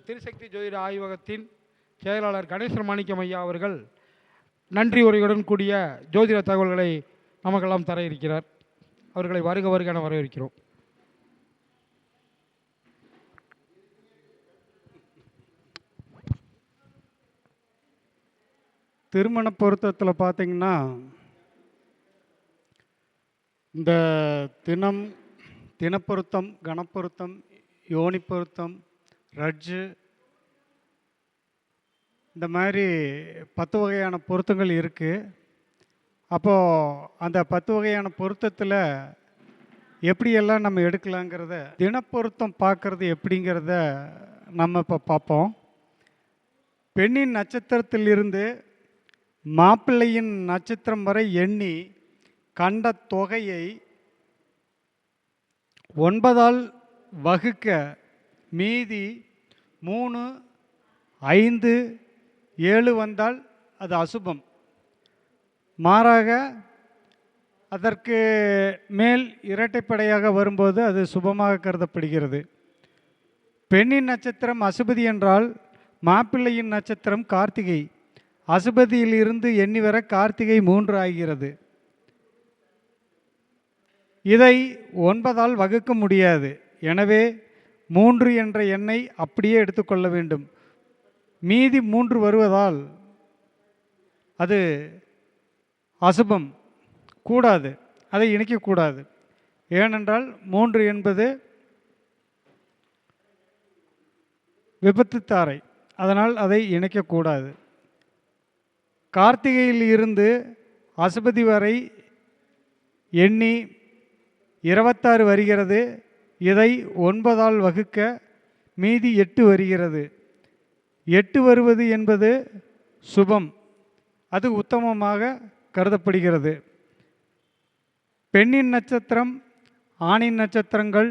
திருசக்தி ஜோதிட ஆய்வகத்தின் செயலாளர் கணேசன் மாணிக்கம் ஐயா அவர்கள் நன்றி உரையுடன் கூடிய ஜோதிட தகவல்களை நமக்கெல்லாம் தர இருக்கிறார். அவர்களை வருக வருக என வரவேற்கிறோம். திருமண பொருத்தத்தில் பார்த்தீங்கன்னா இந்த தினம் தினப்பொருத்தம் கணப்பொருத்தம் யோனி பொருத்தம் ரட்ஜு இந்த மாதிரி பத்து வகையான பொருத்தங்கள் இருக்குது அப்போது அந்த பத்து வகையான பொருத்தத்தில் எப்படியெல்லாம் நம்ம எடுக்கலாங்கிறத தினப்பொருத்தம் பார்க்குறது எப்படிங்கிறத நம்ம இப்போ பார்ப்போம் பெண்ணின் நட்சத்திரத்திலிருந்து மாப்பிள்ளையின் நட்சத்திரம் வரை எண்ணி கண்ட தொகையை ஒன்பதால் வகுக்க மீதி மூணு ஐந்து ஏழு வந்தால் அது அசுபம். மாறாக அதற்கு மேல் இரட்டைப்படையாக வரும்போது அது சுபமாக கருதப்படுகிறது. பெண்ணின் நட்சத்திரம் அசுபதி என்றால் மாப்பிள்ளையின் நட்சத்திரம் கார்த்திகை. அசுபதியிலிருந்து எண்ணி வர கார்த்திகை மூன்று ஆகிறது. இதை ஒன்பதால் வகுக்க முடியாது. எனவே மூன்று என்ற எண்ணை அப்படியே எடுத்துக்கொள்ள வேண்டும். மீதி மூன்று வருவதால் அது அசுபம். கூடாது. அதை இணைக்கக்கூடாது. ஏனென்றால் மூன்று என்பது விபத்துத்தாரை அதனால் அதை இணைக்கக்கூடாது. கார்த்திகையில் இருந்து அசுபதி வரை எண்ணி இருபத்தாறு வருகிறது. இதை ஒன்பதால் வகுக்க மீதி எட்டு வருகிறது. எட்டு வருவது என்பது சுபம். அது உத்தமமாக கருதப்படுகிறது. பெண்ணின் நட்சத்திரம் ஆணின் நட்சத்திரங்கள்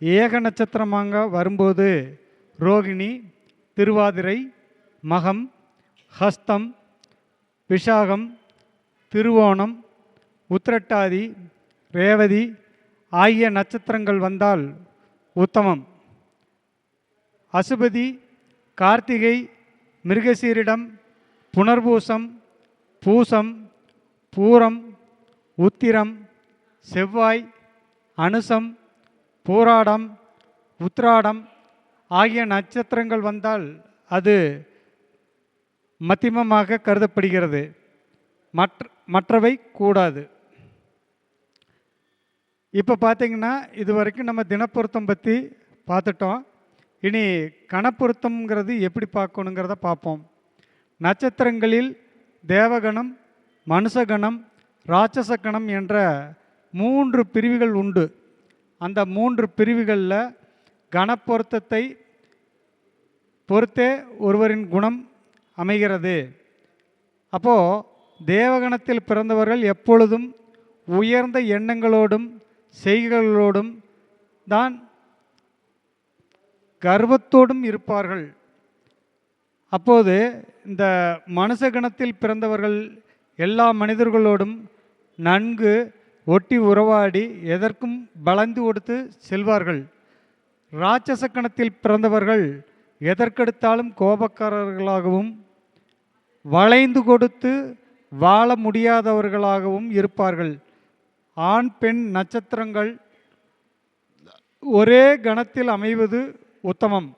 ஏக நட்சத்திரமாக வரும்போது ரோகிணி திருவாதிரை மகம் ஹஸ்தம் விஷாகம் திருவோணம் உத்திரட்டாதி ரேவதி ஆகிய நட்சத்திரங்கள் வந்தால் உத்தமம். அசுபதி கார்த்திகை மிருகசீரிடம் புனர்பூசம் பூசம் பூரம் உத்திரம் செவ்வாய் அனுசம் பூராடம் உத்ராடம் ஆகிய நட்சத்திரங்கள் வந்தால் அது மத்தியமமாக கருதப்படுகிறது. மற்ற மற்றவை கூடாது. இப்போ பார்த்தீங்கன்னா இது வரைக்கும் நம்ம தினப்பொருத்தம் பற்றி பார்த்துட்டோம். இனி கணப்பொருத்தம்ங்கிறது எப்படி பார்க்கணுங்கிறத பார்ப்போம். நட்சத்திரங்களில் தேவகணம் மனுஷகணம் ராட்சச கணம் என்ற மூன்று பிரிவுகள் உண்டு. அந்த மூன்று பிரிவுகளில் கணப்பொருத்தத்தை பொறுத்தே ஒருவரின் குணம் அமைகிறது. அப்போது தேவகணத்தில் பிறந்தவர்கள் எப்பொழுதும் உயர்ந்த எண்ணங்களோடும் செய்கைகளோடும் தான் கர்வத்தோடும் இருப்பார்கள். அப்போது இந்த மனுஷகணத்தில் பிறந்தவர்கள் எல்லா மனிதர்களோடும் நன்கு ஒட்டி உறவாடி எதற்கும் பலந்து கொடுத்து செல்வார்கள். ராட்சச கணத்தில் பிறந்தவர்கள் எதற்கெடுத்தாலும் கோபக்காரர்களாகவும் வளைந்து கொடுத்து வாழ முடியாதவர்களாகவும் இருப்பார்கள். ஆண் பெண் நட்சத்திரங்கள் ஒரே கணத்தில் அமைவது உத்தமம்.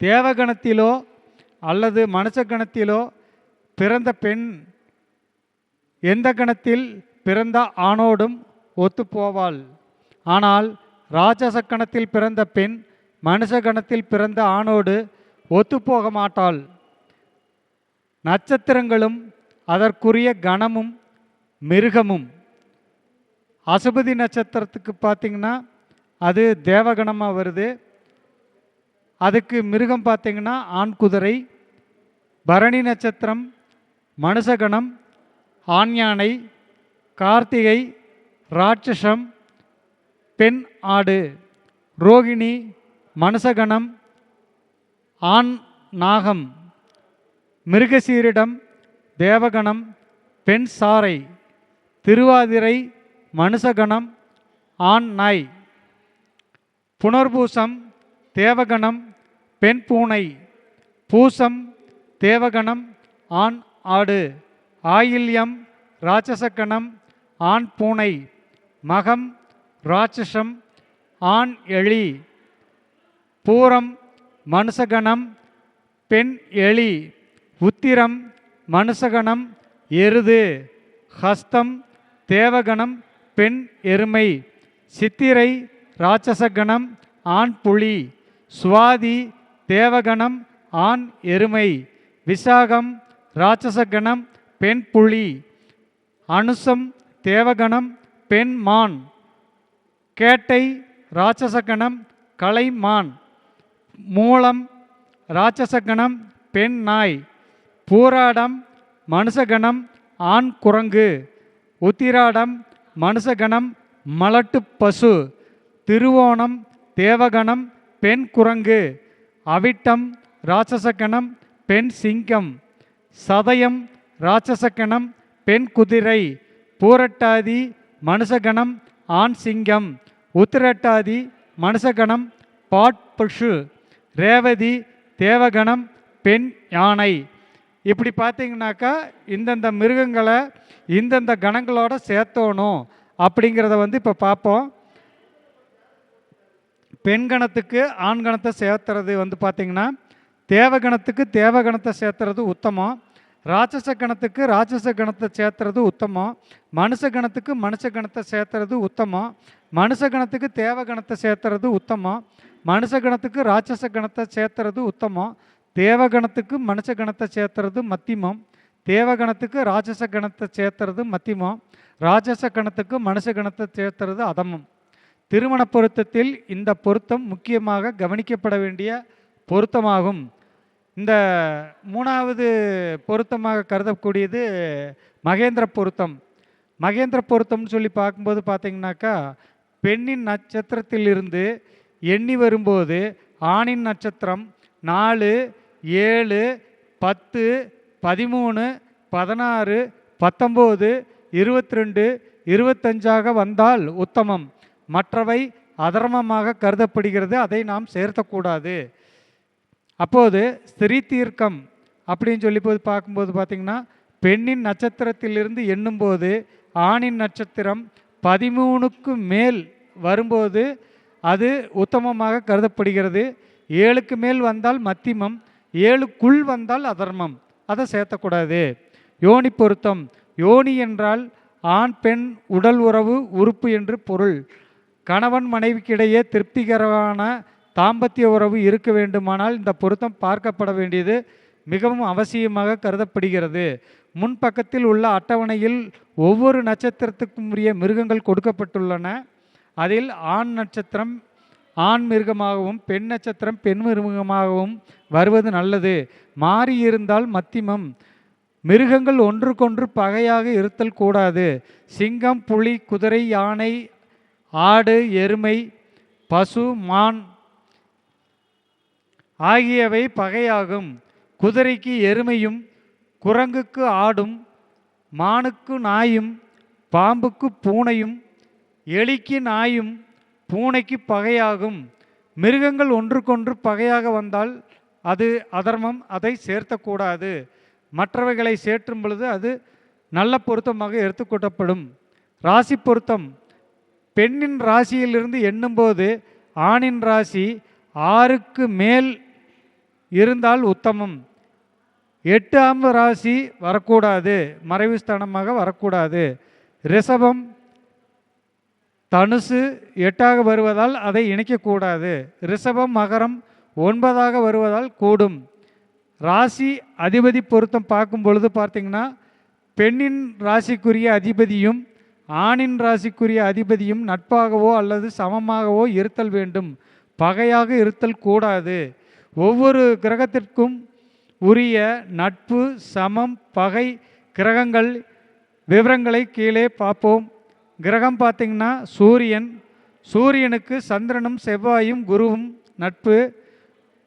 தேவகணத்திலோ அல்லது மனுஷ கணத்திலோ பிறந்த பெண் எந்த கணத்தில் பிறந்த ஆணோடும் ஒத்துப்போவாள். ஆனால் ராட்சச கணத்தில் பிறந்த பெண் மனுஷ கணத்தில் பிறந்த ஆணோடு ஒத்துப்போக மாட்டாள் நட்சத்திரங்களும் அதற்குரிய கணமும் மிருகமும். அசுபதி நட்சத்திரத்துக்கு பார்த்தீங்கன்னா அது தேவகணமாக வருது. அதுக்கு மிருகம் பார்த்தீங்கன்னா ஆண் குதிரை பரணி நட்சத்திரம் மனுஷகணம் ஆண் யானை கார்த்திகை ராட்சசம் பெண் ஆடு ரோகிணி மனுஷகணம் ஆண் நாகம் மிருகசீரிடம் தேவகணம் பெண் சாரை திருவாதிரை மனுஷகணம் ஆண் நாய் புனர்பூசம் தேவகணம் பெண் பூனை பூசம் தேவகணம் ஆண் ஆடு ஆயில்யம் ராட்சசகணம் ஆண் பூனை மகம் ராட்சசம் ஆண் எலி பூரம் மனுஷகணம் பெண் எலி உத்திரம் மனுஷகணம் எருது ஹஸ்தம் தேவகணம் பெண் எருமை சித்திரை ராட்சசகணம் ஆண் புலி சுவாதி தேவகணம் ஆண் எருமை விசாகம் ராட்சசகணம் பெண் புலி அனுசம் தேவகணம் பெண் மான் கேட்டை ராட்சசகணம் கலைமான் மூலம் ராட்சசகணம் பெண் நாய் பூராடம் மனுஷகணம் ஆண் குரங்கு உத்திராடம் மனுஷகணம் மலட்டு பசு திருவோணம் தேவகணம் பெண் குரங்கு அவிட்டம் ராட்சசகணம் பெண் சிங்கம் சதயம் ராட்சசகணம் பெண் குதிரை பூரட்டாதி மனுஷகணம் ஆண் சிங்கம் உத்திரட்டாதி மனுஷகணம் பாட்பசு ரேவதி தேவகணம் பெண் யானை. இப்படி பார்த்தீங்கன்னாக்கா இந்தந்த மிருகங்களை இந்தந்த கணங்களோட சேர்த்தோணும் அப்படிங்கிறத வந்து இப்போ பார்ப்போம். பெண் கணத்துக்கு ஆண் கணத்தை சேர்த்துறது வந்து பார்த்திங்கன்னா தேவகணத்துக்கு தேவகணத்தை சேர்த்துறது உத்தமம். ராட்சச கணத்துக்கு ராட்சச கணத்தை சேர்த்துறது உத்தமம். மனுஷ கணத்துக்கு மனுஷ கணத்தை சேர்த்துறது உத்தமம். மனுஷ கணத்துக்கு தேவகணத்தை சேர்த்துறது உத்தமம். மனுஷ கணத்துக்கு ராட்சச கணத்தை சேர்த்துறது உத்தமம். தேவகணத்துக்கு மனுஷ கணத்தை சேர்த்துறது மத்தியமம் தேவகணத்துக்கு ராட்சச கணத்தை சேர்த்துறது மத்தியமம் ராட்சச கணத்துக்கு மனுஷ கணத்தை சேர்த்துறது அதமம். திருமண பொருத்தத்தில் இந்த பொருத்தம் முக்கியமாக கவனிக்கப்பட வேண்டிய பொருத்தமாகும். இந்த மூணாவது பொருத்தமாக கருதக்கூடியது மகேந்திர பொருத்தம். மகேந்திர பொருத்தம்னு சொல்லி பார்க்கும்போது பார்த்திங்கனாக்கா பெண்ணின் நட்சத்திரத்திலிருந்து எண்ணி வரும்போது ஆணின் நட்சத்திரம் நாலு ஏழு பத்து பதிமூணு பதினாறு பத்தொம்போது இருபத்தி ரெண்டு இருபத்தஞ்சாக வந்தால் உத்தமம். மற்றவை அதர்மமாக கருதப்படுகிறது அதை நாம் சேர்த்தக்கூடாது. அப்போது ஸ்திரீ தீர்க்கம் அப்படின்னு சொல்லி போது பார்க்கும்போது பார்த்திங்கன்னா பெண்ணின் நட்சத்திரத்திலிருந்து எண்ணும்போது ஆணின் நட்சத்திரம் பதிமூணுக்கு மேல் வரும்போது அது உத்தமமாக கருதப்படுகிறது. ஏழுக்கு மேல் வந்தால் மத்திமம் ஏழுக்குள் வந்தால் அதர்மம். அதை சேர்த்தக்கூடாது. யோனி பொருத்தம். யோனி என்றால் ஆண் பெண் உடல் உறவு உறுப்பு என்று பொருள். கணவன் மனைவிக்கிடையே திருப்திகரமான தாம்பத்திய உறவு இருக்க வேண்டுமானால் இந்த பொருத்தம் பார்க்கப்பட வேண்டியது மிகவும் அவசியமாக கருதப்படுகிறது. முன்பக்கத்தில் உள்ள அட்டவணையில் ஒவ்வொரு நட்சத்திரத்துக்கும் உரிய மிருகங்கள் கொடுக்கப்பட்டுள்ளன. அதில் ஆண் நட்சத்திரம் ஆண் மிருகமாகவும் பெண் நட்சத்திரம் பெண் மிருகமாகவும் வருவது நல்லது. மாறி இருந்தால் மத்திமம். மிருகங்கள் ஒன்றுக்கொன்று பகையாக இருத்தல் கூடாது. சிங்கம் புலி குதிரை யானை ஆடு எருமை பசு மான் ஆகியவை பகையாகும். குதிரைக்கு எருமையும் குரங்குக்கு ஆடும் மானுக்கு நாயும் பாம்புக்கு பூனையும் எலிக்கு நாயும் பூனைக்கு பகையாகும். மிருகங்கள் ஒன்றுக்கொன்று பகையாக வந்தால் அது அதர்மம் அதை சேர்த்தக்கூடாது. மற்றவைகளை சேர்ற்றும் பொழுது அது நல்ல பொருத்தமாக எடுத்துக்கொள்ளப்படும் ராசி பொருத்தம். பெண்ணின் ராசியிலிருந்து எண்ணும்போது ஆணின் ராசி ஆறுக்கு மேல் இருந்தால் உத்தமம். எட்டாம் ராசி வரக்கூடாது. மறைவு ஸ்தானமாக வரக்கூடாது. ரிஷபம் தனுசு எட்டாக வருவதால் அதை இணைக்கக்கூடாது. ரிஷபம் மகரம் ஒன்பதாக வருவதால் கூடும். ராசி அதிபதி பொருத்தம் பார்க்கும் பொழுது பார்த்தீங்கன்னா பெண்ணின் ராசிக்குரிய அதிபதியும் ஆணின் ராசிக்குரிய அதிபதியும் நட்பாகவோ அல்லது சமமாகவோ இருத்தல் வேண்டும். பகையாக இருத்தல் கூடாது. ஒவ்வொரு கிரகத்திற்கும் உரிய நட்பு சமம் பகை கிரகங்கள் விவரங்களை கீழே பார்ப்போம். கிரகம் பார்த்திங்கன்னா சூரியன் சூரியனுக்கு சந்திரனும் செவ்வாயும் குருவும் நட்பு.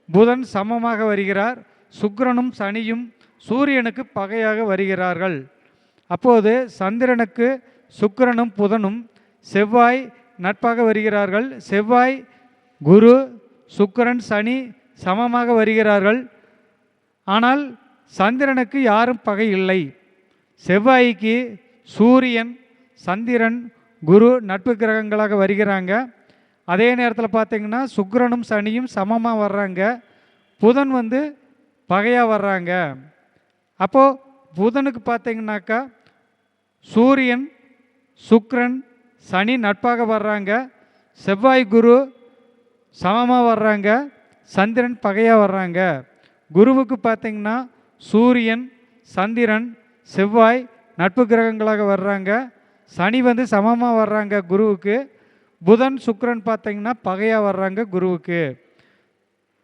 புதன் சமமாக வருகிறார் சுக்கிரனும் சனியும் சூரியனுக்கு பகையாக வருகிறார்கள். அப்போது சந்திரனுக்கு சுக்கிரனும் புதனும் செவ்வாய் நட்பாக வருகிறார்கள். செவ்வாய் குரு சுக்கிரன் சனி சமமாக வருகிறார்கள். ஆனால் சந்திரனுக்கு யாரும் பகை இல்லை. செவ்வாய்க்கு சூரியன் சந்திரன் குரு நட்பு கிரகங்களாக வருகிறாங்க. அதே நேரத்தில் பார்த்திங்கன்னா சுக்கரனும் சனியும் சமமாக வர்றாங்க. புதன் வந்து பகையாக வர்றாங்க. அப்போது புதனுக்கு பார்த்திங்கனாக்கா சூரியன் சுக்ரன் சனி நட்பாக வர்றாங்க. செவ்வாய் குரு சமமாக வர்றாங்க. சந்திரன் பகையாக வர்றாங்க. குருவுக்கு பார்த்திங்கன்னா சூரியன் சந்திரன் செவ்வாய் நட்பு கிரகங்களாக வர்றாங்க. சனி வந்து சமமாக வர்றாங்க குருவுக்கு. புதன் சுக்கிரன் பார்த்தீங்கன்னா பகையாக வர்றாங்க குருவுக்கு.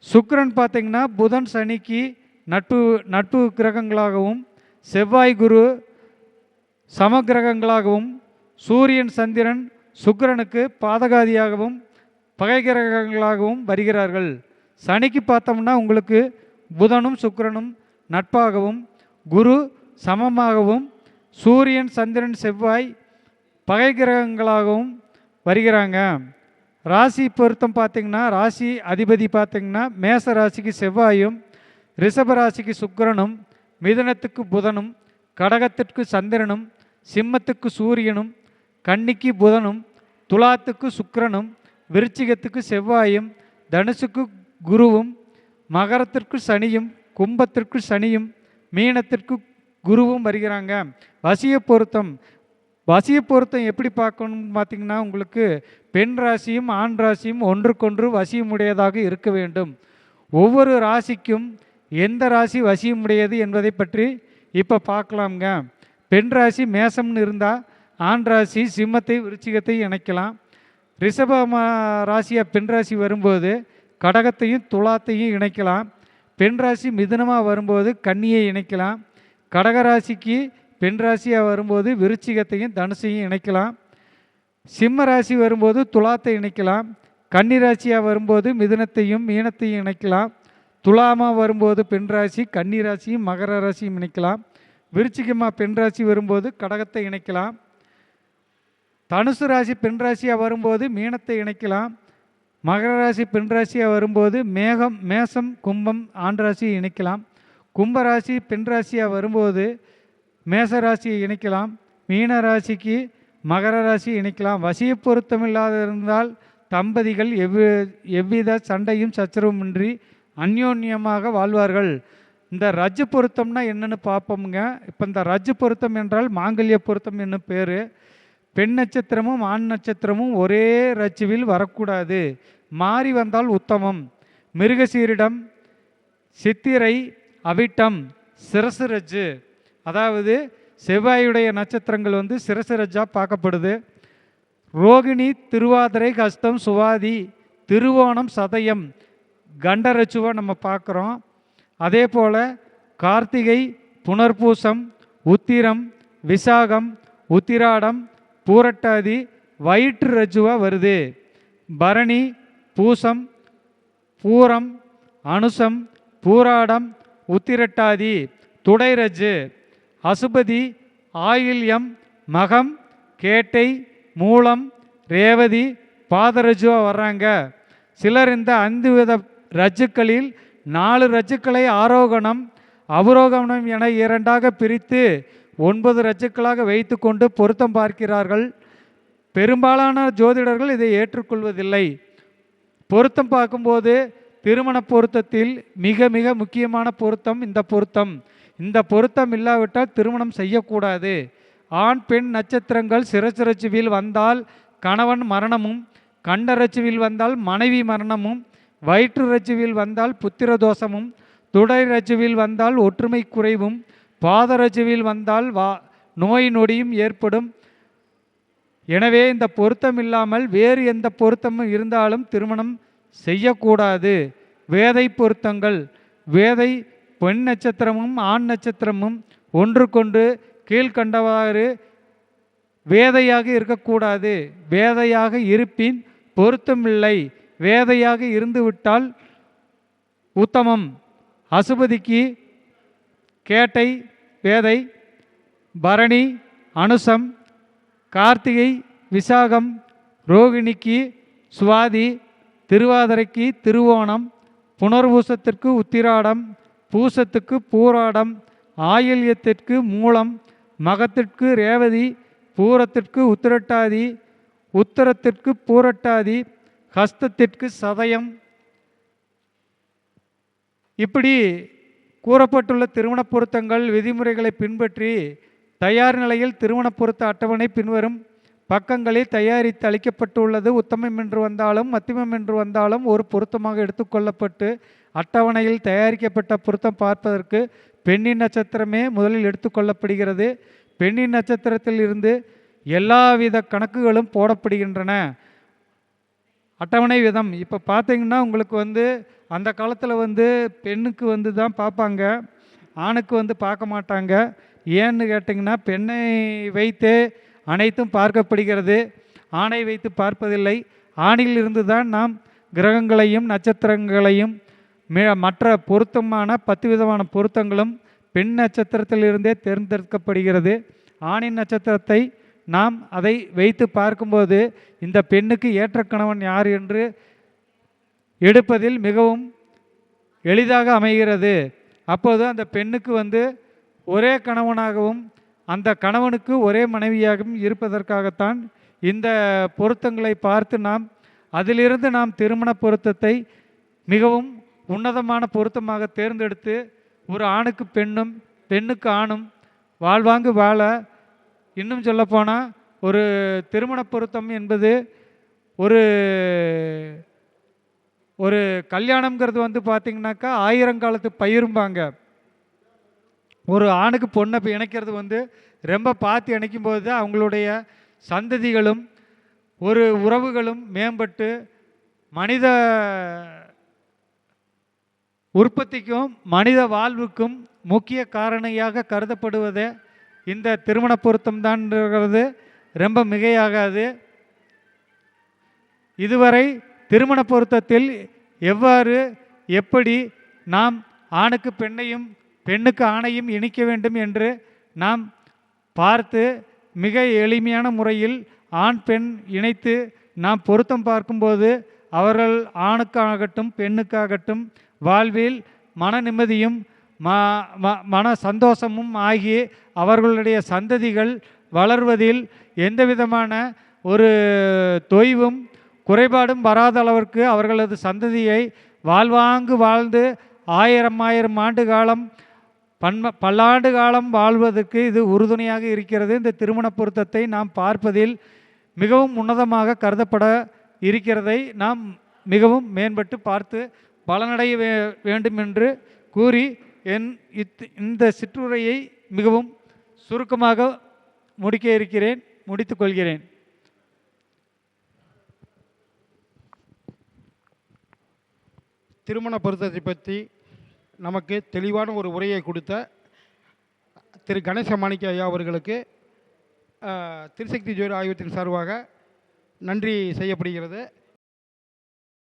சுக்கிரன் பார்த்தீங்கன்னா புதன் சனிக்கு நட்பு நட்பு கிரகங்களாகவும் செவ்வாய் குரு சம கிரகங்களாகவும் சூரியன் சந்திரன் சுக்கிரனுக்கு பாதகாதியாகவும் பகை கிரகங்களாகவும் வருகிறார்கள். சனிக்கு பார்த்தோம்னா உங்களுக்கு புதனும் சுக்கிரனும் நட்பாகவும் குரு சமமாகவும் சூரியன் சந்திரன் செவ்வாய் பகை கிரகங்களாகவும் வருகிறாங்க. ராசி பொருத்தம் பார்த்தீங்கன்னா ராசி அதிபதி பார்த்திங்கன்னா மேச ராசிக்கு செவ்வாயும் ரிஷப ராசிக்கு சுக்கிரனும் மிதனத்துக்கு புதனும் கடகத்திற்கு சந்திரனும் சிம்மத்துக்கு சூரியனும் கன்னிக்கு புதனும் துலாத்துக்கு சுக்கரனும் விருச்சிகத்துக்கு செவ்வாயும் தனுசுக்கு குருவும் மகரத்திற்கு சனியும் கும்பத்திற்கு சனியும் மீனத்திற்கு குருவும் வருகிறாங்க. வசிய பொருத்தம் வசிய பொருத்தம் எப்படி பார்க்கணும் பார்த்தீங்கன்னா உங்களுக்கு பெண் ராசியும் ஆண் ராசியும் ஒன்றுக்கொன்று வசியமுடையதாக இருக்க வேண்டும். ஒவ்வொரு ராசிக்கும் எந்த ராசி வசியமுடையது என்பதை பற்றி இப்போ பார்க்கலாம்ங்க. பெண் ராசி மேசம்னு இருந்தால் ஆண் ராசி சிம்மத்தை விருச்சிகத்தை இணைக்கலாம். ரிஷப ராசியாக ராசியா பெண் ராசி வரும்போது கடகத்தையும் துலாத்தையும் இணைக்கலாம். பெண் ராசி மிதுனமாக வரும்போது கன்னியை இணைக்கலாம். கடக ராசிக்கு பெண் ராசியாக வரும்போது விருச்சிகத்தையும் தனுசையும் இணைக்கலாம். சிம்ம ராசி வரும்போது துலாத்தை இணைக்கலாம். கன்னி ராசியாக வரும்போது மிதுனத்தையும் மீனத்தையும் இணைக்கலாம். துலாமா வரும்போது பெண் ராசி கன்னி ராசியும் மகர ராசியும் இணைக்கலாம். விருச்சிகமாக பெண் ராசி வரும்போது கடகத்தை இணைக்கலாம். தனுசு ராசி பெண் ராசியாக வரும்போது மீனத்தை இணைக்கலாம். மகர ராசி பெண் ராசியாக வரும்போது மேகம் மேசம் கும்பம் ஆண் ராசியை இணைக்கலாம். கும்பராசி பெண் ராசியாக வரும்போது மேச ராசியை இணைக்கலாம் மீன ராசிக்கு மகர ராசி இணைக்கலாம். வசிய பொருத்தமில்லாத இருந்தால் தம்பதிகள் எவ்வி எவ்வித சண்டையும் சச்சரவுமின்றி அந்யோன்யமாக வாழ்வார்கள். இந்த ரஜ்ஜு பொருத்தம்னா என்னென்னு பார்ப்போமுங்க. இப்போ இந்த ரஜ்ஜு பொருத்தம் என்றால் மாங்கல்ய பொருத்தம் என்னும் பேர். பெண் நட்சத்திரமும் ஆண் நட்சத்திரமும் ஒரே ரச்சுவில் வரக்கூடாது. மாறி வந்தால் உத்தமம். மிருகசீரிடம் சித்திரை அவிட்டம் சிரசு ரஜ்ஜு. அதாவது செவ்வாயுடைய நட்சத்திரங்கள் வந்து சிரசு பார்க்கப்படுது. ரோகிணி திருவாதிரை கஸ்தம் சுவாதி திருவோணம் சதயம் கண்டரச்சுவை நம்ம பார்க்குறோம். அதே போல் கார்த்திகை புனர்பூசம் உத்திரம் விசாகம் உத்திராடம் பூரட்டாதி வயிற்று ரஜுவாக வருது. பரணி பூசம் பூரம் அனுசம் பூராடம் உத்திரட்டாதி துடைரஜு. அசுபதி ஆயில்யம் மகம் கேட்டை மூலம் ரேவதி பாதரஜுவாக வர்றாங்க. சிலர் இந்த ஐந்து வித ரஜுக்களில் நாலு ரஜுக்களை ஆரோகணம் அவரோகணம் என இரண்டாக பிரித்து ஒன்பது ரஜ்ஜுக்களாக வைத்துக்கொண்டு பொருத்தம் பார்க்கிறார்கள். பெரும்பாலான ஜோதிடர்கள் இதை ஏற்றுக்கொள்வதில்லை. பொருத்தம் பார்க்கும்போது திருமண பொருத்தத்தில் மிக மிக முக்கியமான பொருத்தம் இந்த பொருத்தம். இந்த பொருத்தம் இல்லாவிட்டால் திருமணம் செய்யக்கூடாது. ஆண் பெண் நட்சத்திரங்கள் சிரசிரச்சுவில் வந்தால் கணவன் மரணமும் கண்டரச்சுவில் வந்தால் மனைவி மரணமும் வயிற்று ரச்சுவில் வந்தால் புத்திர தோஷமும் துடை ரச்சுவில் வந்தால் ஒற்றுமை குறைவும் பாதரச்சுவில் வந்தால் வா நோய் நொடியும் ஏற்படும். எனவே இந்த பொருத்தம் இல்லாமல் வேறு எந்த பொருத்தமும் இருந்தாலும் திருமணம் செய்யக்கூடாது. வேதை பொருத்தங்கள் வேதை பெண் நட்சத்திரமும் ஆண் நட்சத்திரமும் ஒன்றுக்கொன்று கீழ்கண்டவாறு வேதையாக இருக்கக்கூடாது. வேதையாக இருப்பின் பொருத்தமில்லை. வேதையாக இருந்துவிட்டால் உத்தமம். அசுபதிக்கு கேட்டை வேதை பரணி அனுசம் கார்த்திகை விசாகம் ரோகிணிக்கு சுவாதி திருவாதிரைக்கு திருவோணம் புனர்பூசத்திற்கு உத்திராடம் பூசத்துக்கு பூராடம் ஆயில்யத்திற்கு மூலம் மகத்திற்கு ரேவதி பூரத்திற்கு உத்திரட்டாதி உத்தரத்திற்கு பூரட்டாதி ஹஸ்தத்திற்கு சதயம். இப்படி கூறப்பட்டுள்ள திருமண பொருத்தங்கள் விதிமுறைகளை பின்பற்றி தயார் நிலையில் திருமண பொருத்த அட்டவணை பின்வரும் பக்கங்களில் தயாரித்து அளிக்கப்பட்டுள்ளது. உத்தமம் என்று வந்தாலும் மத்தியமம் என்று வந்தாலும் ஒரு பொருத்தமாக எடுத்துக்கொள்ளப்பட்டு அட்டவணையில் தயாரிக்கப்பட்ட பொருத்தம் பார்ப்பதற்கு பெண்ணின் நட்சத்திரமே முதலில் எடுத்துக்கொள்ளப்படுகிறது. பெண்ணின் நட்சத்திரத்தில் இருந்து எல்லாவித கணக்குகளும் போடப்படுகின்றன. அட்டவணை விதம். இப்போ பார்த்தீங்கன்னா உங்களுக்கு வந்து அந்த காலத்தில் வந்து பெண்ணுக்கு வந்து தான் பார்ப்பாங்க ஆணுக்கு வந்து பார்க்க மாட்டாங்க. ஏன்னு கேட்டிங்கன்னா பெண்ணை வைத்தே அனைத்தும் பார்க்கப்படுகிறது. ஆணை வைத்து பார்ப்பதில்லை. ஆணிலிருந்து தான் நாம் கிரகங்களையும் நட்சத்திரங்களையும் மே- மற்ற பொருத்தமான பத்து விதமான பொருத்தங்களும் பெண் நட்சத்திரத்திலிருந்தே தேர்ந்தெடுக்கப்படுகிறது. ஆணின் நட்சத்திரத்தை நாம் அதை வைத்து பார்க்கும்போது இந்த பெண்ணுக்கு ஏற்ற கணவன் யார் என்று எடுப்பதில் மிகவும் எளிதாக அமைகிறது. அப்போது அந்த பெண்ணுக்கு வந்து ஒரே கணவனாகவும் அந்த கணவனுக்கு ஒரே மனைவியாகவும் இருப்பதற்காகத்தான் இந்த பொருத்தங்களை பார்த்து நாம் அதிலிருந்து நாம் திருமண பொருத்தத்தை மிகவும் உன்னதமான பொருத்தமாக தேர்ந்தெடுத்து ஒரு ஆணுக்கு பெண்ணும் பெண்ணுக்கு ஆணும் வாழ்வாங்கு வாழ இன்னும் சொல்லப்போனால் ஒரு திருமண பொருத்தம் என்பது ஒரு ஒரு கல்யாணம்ங்கிறது வந்து பார்த்திங்கனாக்கா ஆயிரங்காலத்து பயிரும்பாங்க. ஒரு ஆணுக்கு பொண்ணை இணைக்கிறது வந்து ரொம்ப பார்த்து இணைக்கும் போது தான் அவங்களுடைய சந்ததிகளும் ஒரு உறவுகளும் மேம்பட்டு மனித உற்பத்திக்கும் மனித வாழ்வுக்கும் முக்கிய காரணியாக கருதப்படுவதே இந்த திருமண பொருத்தம்தான்ங்கிறது ரொம்ப மிகையாகாது. இதுவரை திருமண பொருத்தத்தில் எவ்வாறு எப்படி நாம் ஆணுக்கு பெண்ணையும் பெண்ணுக்கு ஆணையும் இணைக்க வேண்டும் என்று நாம் பார்த்து மிக எளிமையான முறையில் ஆண் பெண் இணைத்து நாம் பொருத்தம் பார்க்கும்போது அவர்கள் ஆணுக்காகட்டும் பெண்ணுக்காகட்டும் வாழ்வில் மன நிம்மதியும் ம ம- மன சந்தோஷமும் ஆகி அவர்களுடைய சந்ததிகள் வளர்வதில் எந்த விதமான ஒரு தொய்வும் குறைபாடும் வராத அளவிற்கு அவர்களது சந்ததியை வாழ்வாங்கு வாழ்ந்து ஆயிரம் ஆயிரம் ஆண்டு காலம் பன்ம பல்லாண்டு காலம் வாழ்வதற்கு இது உறுதுணையாக இருக்கிறது. இந்த திருமண பொருத்தத்தை நாம் பார்ப்பதில் மிகவும் உன்னதமாக கருதப்பட இருக்கிறதை நாம் மிகவும் மேம்பட்டு பார்த்து பலனடைய வே வேண்டும் என்று கூறி என் இத் இந்த சிற்றுரையை மிகவும் சுருக்கமாக முடிக்க இருக்கிறேன் முடித்து கொள்கிறேன். திருமண பொருத்தத்தை பற்றி நமக்கு தெளிவான ஒரு உரையை கொடுத்த திரு கணேச மாணிக்க ஐயா அவர்களுக்கு திருசக்தி ஜோதி ஆய்வத்தின் சார்பாக நன்றி செய்யப்படுகிறது.